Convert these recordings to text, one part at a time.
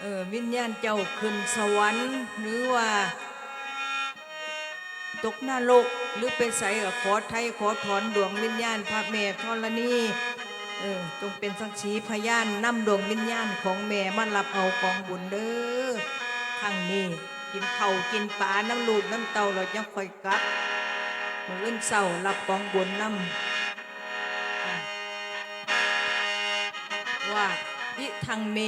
เออวิญญาณเจ้าขึ้นสวรรค์ หรือว่า ตกนรกหรือไปใส่กับขอไทยขอถอนดวงวิญญาณพระแม่ธรณีเออจงเป็นสักขีพยานนำดวงวิญญาณของแม่มารับเอากองบุญเด้อครั้งนี้กินเข่ากินปลาน้ำลูกน้ำเต่าเราจะค่อยกลับมืออื่นเศร้ารับกองบุญนำว่าอิทังเม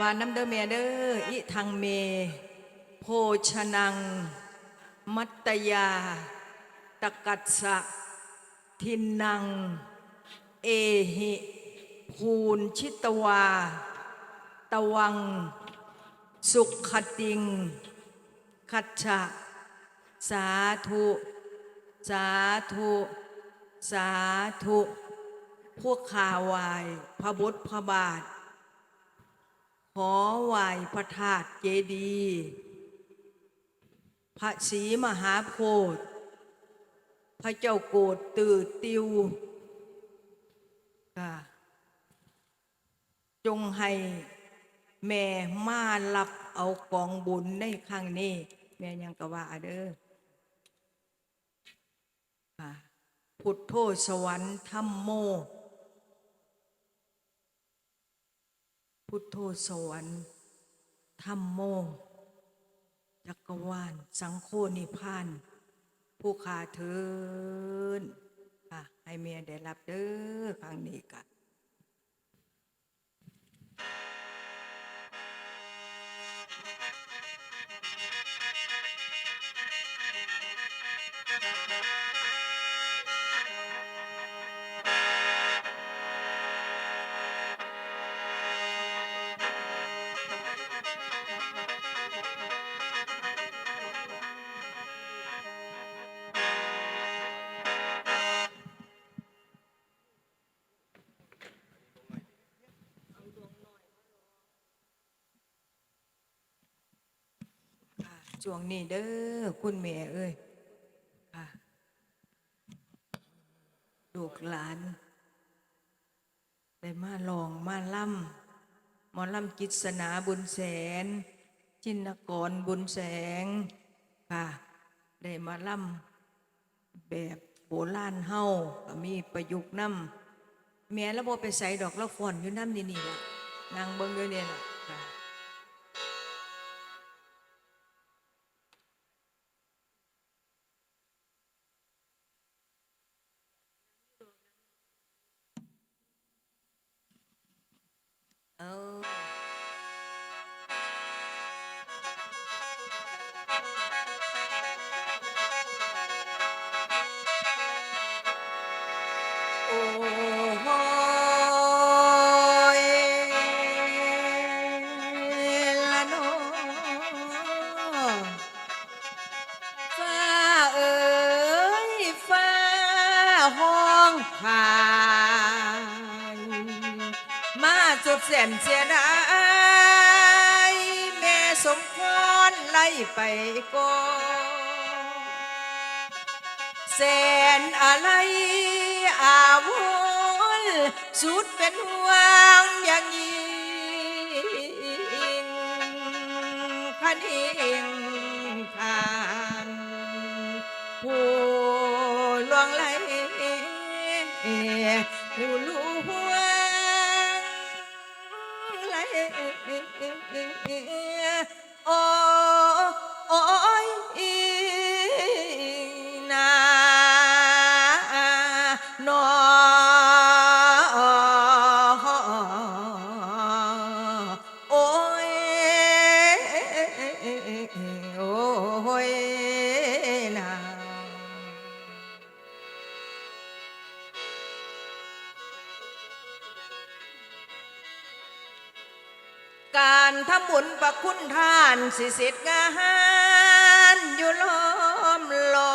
วาน้ำเด้อแม่เด้ออิทังเม โภชนัง มัตตยา ตกัสสะ ทินนังเอหิ ภูนชิตวา ตวัง สุขติง คัจฉะ สาธุ สาธุ สาธุ พวกขาวาย พระบุตรพระบาท ขอไหวพระธาตุเจดีย์พระศรีมหาโพธิ์พระเจ้าโกรตื่นติวค่ะจงให้แม่มารับเอากองบุญในครั้งนี้ แม่ยังกะว่าเด้อพุทโธสวรรค์ธรรมโม พุทโธสวรรค์ธรรมโมจักรวาล สังโฆนิพาน ผู้ขาเทินค่ะให้เมียได้รับเด้อครั้งนี้กันค่ะ ช่วงนี้เด้อคุณแม่เอ้ยค่ะลูกหลานได้มาลองมาล่ำหมอล่ำกิษณาบุญแสน จินกรบุญแสงค่ะได้มาล่ำแบบโบราณเฮาก็มีประยุกต์น้ำแม่แล้วบ่ไปใส่ดอกละฟอนอยู่น้ำนี่นี่ละนางเบิ่งอยู่เนี่ยล่ะ มาจุดแสนเสียดายแม่สมพรไล่ไปก่อนแสนอะไรอาวรณ์สุดเป็นห่วงอย่างยิ่งคันเองทานผู้ลวงไหลผู้ สิเสร็จงานอยู่ล้อมรอ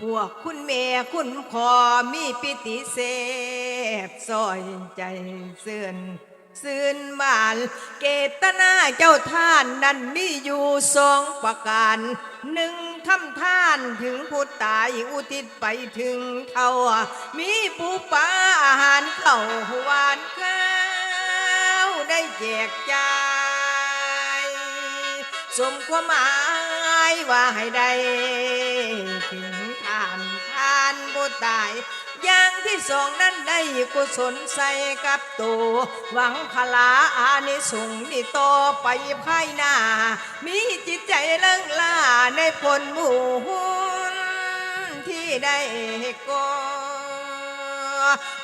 พวกคุณแม่คุณขอมีปิติเสบซอยใจเสื่อนซื่นบานเกตนาเจ้าท่านนั้นมีอยู่สองประการหนึ่งทำท่านถึงผู้ตายอุทิศไปถึงเขามีปูปลาอาหารเข้าหวานข้าวได้แจกจ่าย สมความหมายว่าให้ได้ถึงทานทานผู้ตายอย่างที่สองนั้นได้กุศลใส่กับตัวหวังพลาอานิสงส์นี่โตไปภายหน้า มีจิตใจเลิงล่าในผลหมู่หุนที่ได้ก่อ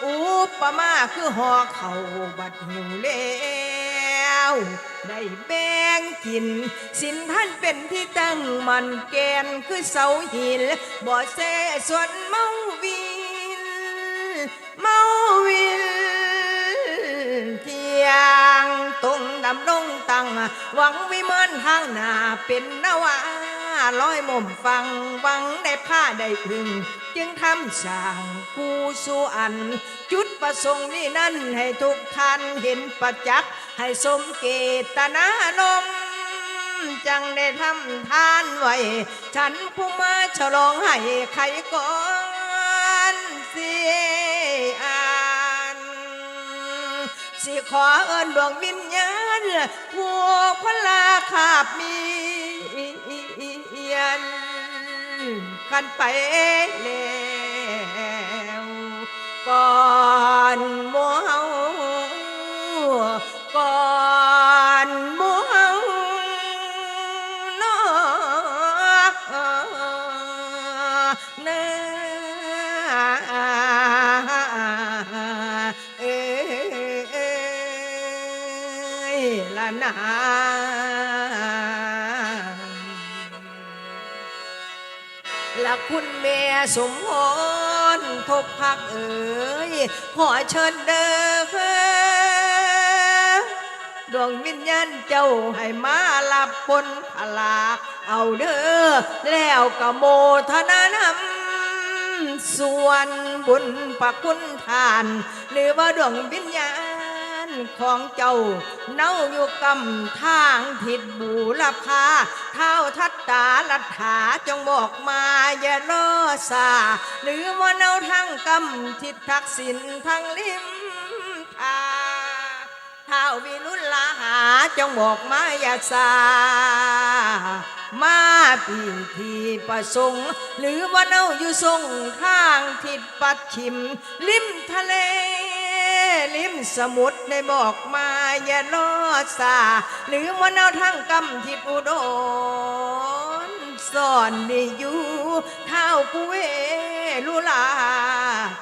อุปมาคือหอเขาบัดหิวแล้า ได้แบ่งกิน สินท่านเป็นที่ตั้งมันแกนคือเสาหินบ่อเสส่วนเมาวินเมาวินเทียงตรงดำลงตังหวังวิมานทางหน้าเป็นนวา ลอยมุมฟังวังได้ผ้าได้พึ่ง จึงทำสร้างผู้สู่อัน จุดประสงค์นี้นั่นให้ทุกท่านเห็นประจักษ์ให้สมเกตนาลมจังได้ทำทานไว้ ฉันผู้มาฉลองให้ใครก่อนเสียอันสิขอเอิญดวงวิญญาณพวกพลาขาบมี ยันกันไปแล้วก่อนมัว คุณแม่สมพรทบพักเอ๋ยขอเชิญเด้อดวงวิญญาณเจ้าให้มาลับผลพลา เอาเด้อแล้วก็โมทนานำส่วนบุญประคุณทาน หรือว่าดวงวิญญาณ ของเจ้า เน่าอยู่กำทางทิศบูรพาเท้าทัตตาลัทธาจงบอกมาอย่ารอซาหรือว่าเน่าทางกำทิศทักษิณทางลิมทาท้าวิรุลาหาจงบอกมาอย่าซามาปีทีประสงค์ หรือว่าเน่าอยู่ทรงทางทิศปัดชิมริมทะเล ริมสมุทรได้บอกมาอย่ารอซาหรือว่าเน่าทางกำทิศอุดรสอนได้อยู่เท้ากุเวลุลา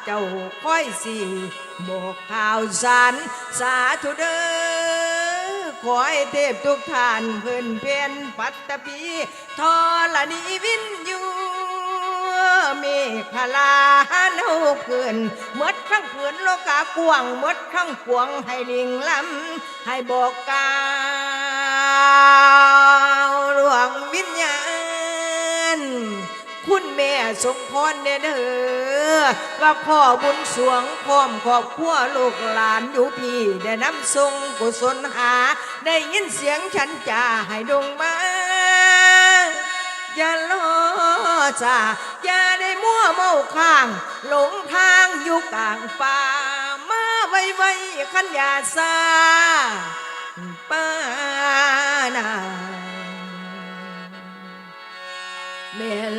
เจ้าค่อยสิบอกข่าวสารสาธุเด้อขอให้เทพทุกท่านเพื่นเพียนปัตตภีทอละนีวินอยู่เมฆลาเนาเพื่อนเมด ทั้งเพื่อนโลกากวางมดทั้งกวงให้ลิงลำให้บอกกาวหลวงวิญญาณ คุณแม่สมพรเด้อเด้อว่าพ่อบุญสวงพร้อมครอบครัวลูกหลานอยู่พี่ได้นำทรงกุศลหา ได้ยินเสียงฉันจ่าให้ดงมา อย่ารอจ้าอย่าได้มั่วเมาข้าง หลงทางอยู่กลางป่า มาไวไวขันยาซาป้านาเมล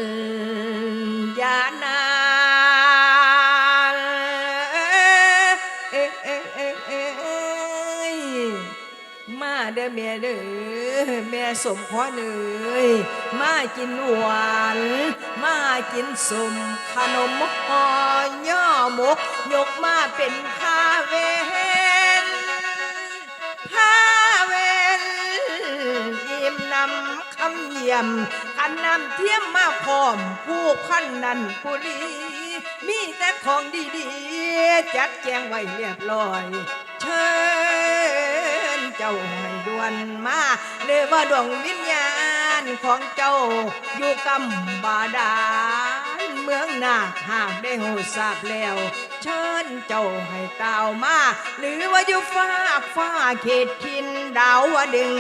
ยานาเอ้ยเอ้ยเอ้ยเอ้ยเอ้ยมาเด้อแม่เด้อ สมพรเอ้ยมากินหวานมากินสมขนมหอย่อหมก ยกมาเป็นข้าเวนผ้าเวนยิ้มนำคำเยี่ยมขันนำเทียมมาพร้อมผู้ขันนันผู้ลีมีแต่ของดีๆ จัดแจงไว้เรียบร้อย เชิญ เจ้าให้ด่วนมาเลยว่าดวงวิญญาณของเจ้าอยู่กำบาดาลเมืองนาหากได้หูทราบแล้ว เชิญเจ้าให้ตาวมา หรือว่าอยู่ฟ้าฟ้าเขตทินดาววดึง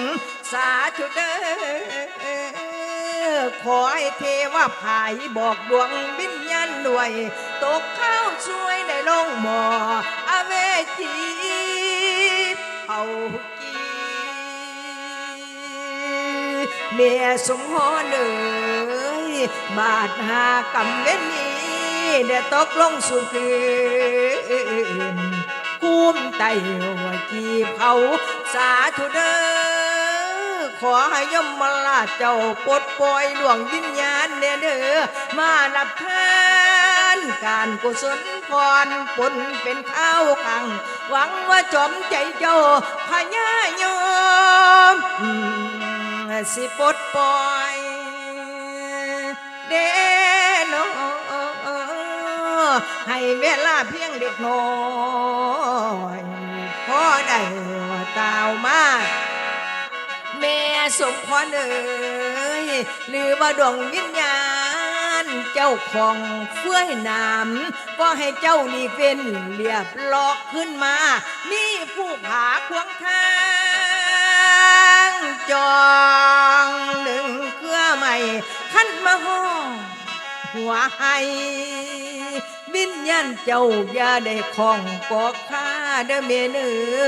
สาธุเด้อขอให้เทวาภายบอกดวงวิญญาณด้วย ตกข้าวช่วยได้ลงหมออเวจีเผา เมียสมหอเนยบาดหากำเว้นนี้ได้ตกลงสู่คืนคุ้มไตหัวกีบเขาสาธุเด้อขอให้ยมมาลาเจ้าปลดปล่อยดวงวิญญาณเด้อเด้อมานับทานการกุศลพรปนเป็นข้าวขัง หวังว่าจอมใจเจ้าพญายม สิปลดปล่อยเดโนให้เวลาเพียงเด็กน้อยพอได้ตาวมาแม่สมพรเอ่ยหรือว่าดวงวิญญาณ เจ้าของเฟื่อยน้ำก็ให้เจ้านี่เป็นเรียบลอกขึ้นมา มีผู้ผาควงทาง จองหนึ่งเครือใหม่ขั้นมาห้องหัวให้วิญญาณเจ้าอย่าได้ของกอกข้าเด้อเมเนือ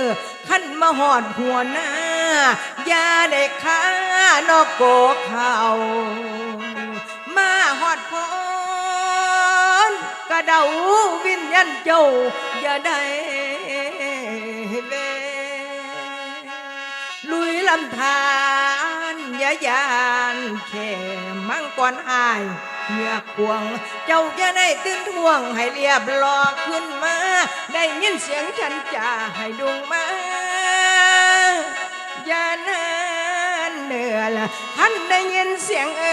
ขันมาหอดหัวหน้าอย่าได้ข้านอกโกกเขามาหอดพรกระเดาวิญญาณเจ้าอย่าได้ ลำธารยายานแค่มังกรอายเหงือควง เจ้าจะได้ตื่นทวงให้เรียบรอขึ้นมา ได้ยินเสียงฉันจะให้ดวงมาอย่านานเนือละท่านได้ยินเสียงเอ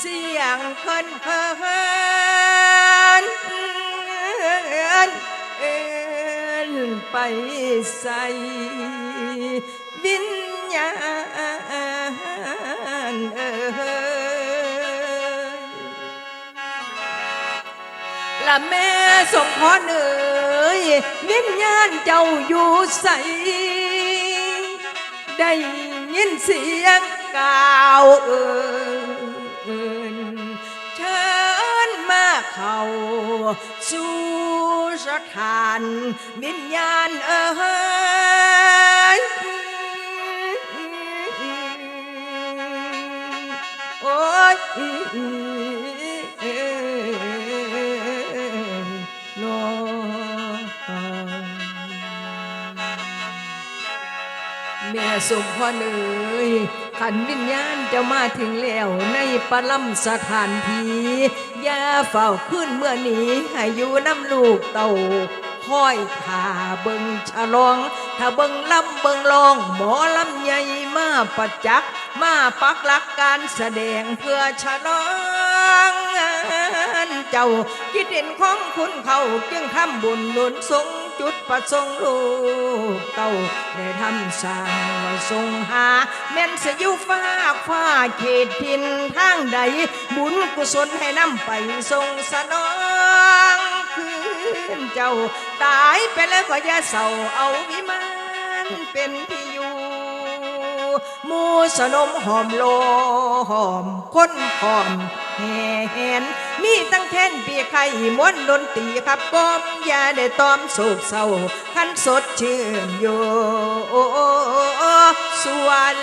เสียงคนเคินเอ็น ไปใส่วิญญาณเอ่ยละแม่สมพรเอ่ยวิญญาณเจ้าอยู่ใสได้ยินเสียงกล่าวเอ่ยเชิญมาเข้า สู่สถานวิญญาณเอ่ยโอ้ยน้องแม่สมพรเอ่ย ขันวิญญาณจะมาถึงแล้วในปลัมสถานทีอย่าเฝ้าขึ้นเมื่อนี้ให้อยู่น้ำลูกเต่าคอยท่าเบิงฉลอง ถ้าเบิงลำเบิงลอง หมอลำใหญ่มาประจักษ์มาปักหลักการแสดงเพื่อฉลองเจ้าคิดเห็นของคุณเขาจึงทำบุญหนุนสง จุดประสงค์ลูกเต้าได้ทำสร้างว่าทรงหา แม่นสยุฟ้าฟ้าเขตทินทางใด บุญกุศลให้นำไปทรงสนองคืนเจ้า ตายไปแล้วก็อย่าเศร้าเอาวิมานเป็นที่อยู่มูสนมหอมโลหอมคนหอมแห่แหน มีตั้งแท่นปีไข่ม้วนดนตรีขับก้มอย่าได้ตอมโศกเศร้าขันสดชื่นอยู่ส่วน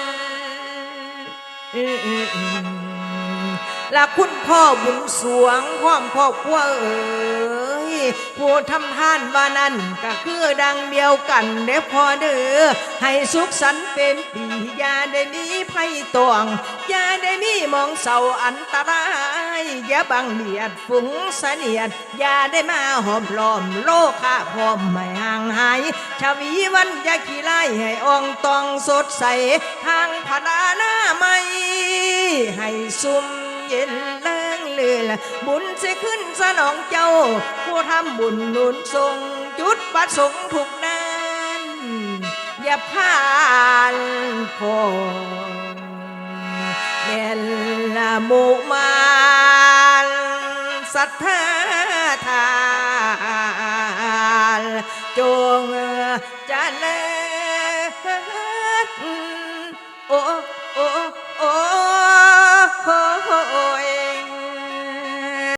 และคุณพ่อบุญสวงพร้อมพ่อบครัวเอ๋ ผู้ทำทานบ้านั้นก็คือดังเดียวกันเด้อพอเด้อให้สุขสันต์เป็นปีอย่าได้มีภัยตวงอย่าได้มีมองเศร้าอันตรายอย่าบังเบียดฝูงเสนียดอย่าได้มาหอมล้อมโลกข้าพร้อมไม่ห่างหายชวีวันอย่าขี้ไล่ให้อ่องตองสดใสทางพนาหน้าไม่ให้ซุ่มเย็นแรงเลือบุญจะขึ้นสนองเจ้า ผู้ทำบุญหนุนทรงจุดประสงค์ทุกนั้น อย่าผ่านพงเดนละหมุมานศรัทธาทานจงเจริ